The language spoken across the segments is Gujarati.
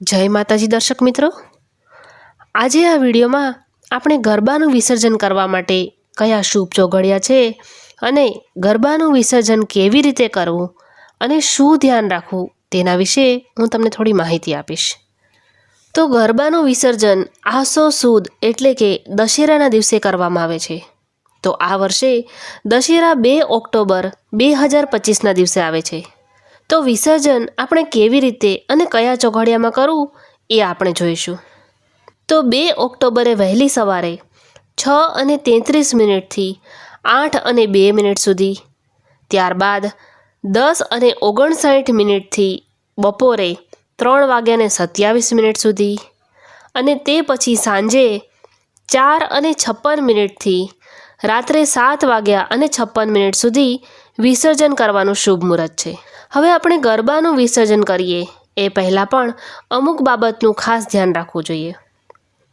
જય માતાજી દર્શક મિત્રો. આજે આ વિડીયોમાં આપણે ગરબાનું વિસર્જન કરવા માટે કયા શુભ ચોઘડિયા છે અને ગરબાનું વિસર્જન કેવી રીતે કરવું અને શું ધ્યાન રાખવું તેના વિશે હું તમને થોડી માહિતી આપીશ. તો ગરબાનું વિસર્જન આસો સુદ એટલે કે દશેરાના દિવસે કરવામાં આવે છે. તો આ વર્ષે દશેરા બે ઓક્ટોબર બે હજાર પચીસના દિવસે આવે છે. તો વિસર્જન આપણે કેવી રીતે અને કયા ચોઘડિયામાં કરવું એ આપણે જોઈશું. તો બે ઓક્ટોબરે વહેલી સવારે છ અને તેત્રીસ મિનિટથી આઠ અને બે મિનિટ સુધી, ત્યારબાદ દસ અને ઓગણસાઠ મિનિટથી બપોરે ત્રણ વાગ્યાને સત્યાવીસ મિનિટ સુધી અને તે પછી સાંજે ચાર અને છપ્પન મિનિટથી રાત્રે સાત વાગ્યા અને છપ્પન મિનિટ સુધી વિસર્જન કરવાનું શુભ મુહૂર્ત છે. હવે આપણે ગરબાનું વિસર્જન કરીએ. એ પહેલાં પણ અમુક બાબતનું ખાસ ધ્યાન રાખવું જોઈએ.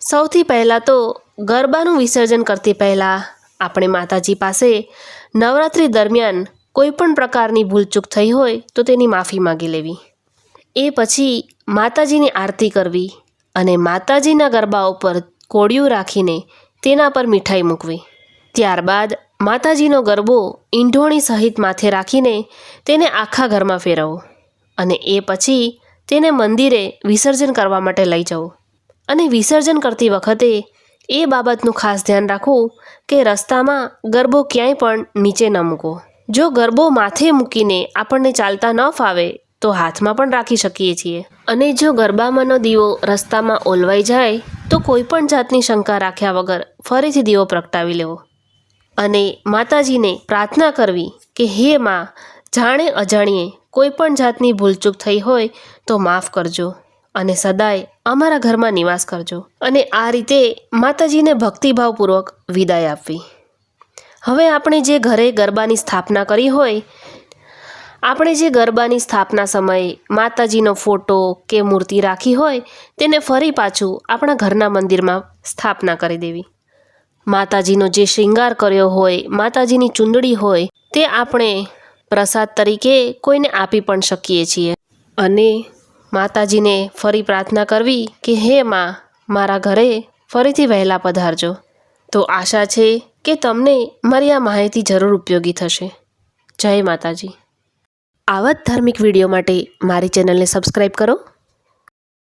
સૌથી પહેલાં તો ગરબાનું વિસર્જન કરતી પહેલાં આપણે માતાજી પાસે નવરાત્રિ દરમિયાન કોઈ પણ પ્રકારની ભૂલચૂક થઈ હોય તો તેની માફી માગી લેવી. એ પછી માતાજીની આરતી કરવી અને માતાજીના ગરબા ઉપર કોળિયું રાખીને તેના પર મીઠાઈ મૂકવી. ત્યારબાદ માતાજીનો ગરબો ઈંઢોણી સહિત માથે રાખીને તેને આખા ઘરમાં ફેરવો અને એ પછી તેને મંદિરે વિસર્જન કરવા માટે લઈ જવું. અને વિસર્જન કરતી વખતે એ બાબતનું ખાસ ધ્યાન રાખવું કે રસ્તામાં ગરબો ક્યાંય પણ નીચે ન મૂકો. જો ગરબો માથે મૂકીને આપણને ચાલતા ન ફાવે તો હાથમાં પણ રાખી શકીએ છીએ. અને જો ગરબામાંનો દીવો રસ્તામાં ઓલવાઈ જાય તો કોઈ પણ જાતની શંકા રાખ્યા વગર ફરીથી દીવો પ્રગટાવી લેવો. અને માતાજીને પ્રાર્થના કરવી કે હે માં, જાણે અજાણીએ, કોઈ પણ જાતની ભૂલચૂક થઈ હોય તો માફ કરજો અને સદાય અમારા ઘરમાં નિવાસ કરજો. અને આ રીતે માતાજીને ભક્તિભાવપૂર્વક વિદાય આપવી. હવે આપણે જે ઘરે ગરબાની સ્થાપના કરી હોય, આપણે જે ગરબાની સ્થાપના સમયે માતાજીનો ફોટો કે મૂર્તિ રાખી હોય, તેને ફરી પાછું આપણા ઘરના મંદિરમાં સ્થાપના કરી દેવી. માતાજીનો જે શૃંગાર કર્યો હોય, માતાજીની ચૂંદડી હોય, તે આપણે પ્રસાદ તરીકે કોઈને આપી પણ શકીએ છીએ. અને માતાજીને ફરી પ્રાર્થના કરવી કે હે માં, મારા ઘરે ફરીથી વહેલા પધારજો. તો આશા છે કે તમને મારી આ માહિતી જરૂર ઉપયોગી થશે. જય માતાજી. આવા જ ધાર્મિક વીડિયો માટે મારી ચેનલને સબસ્ક્રાઈબ કરો.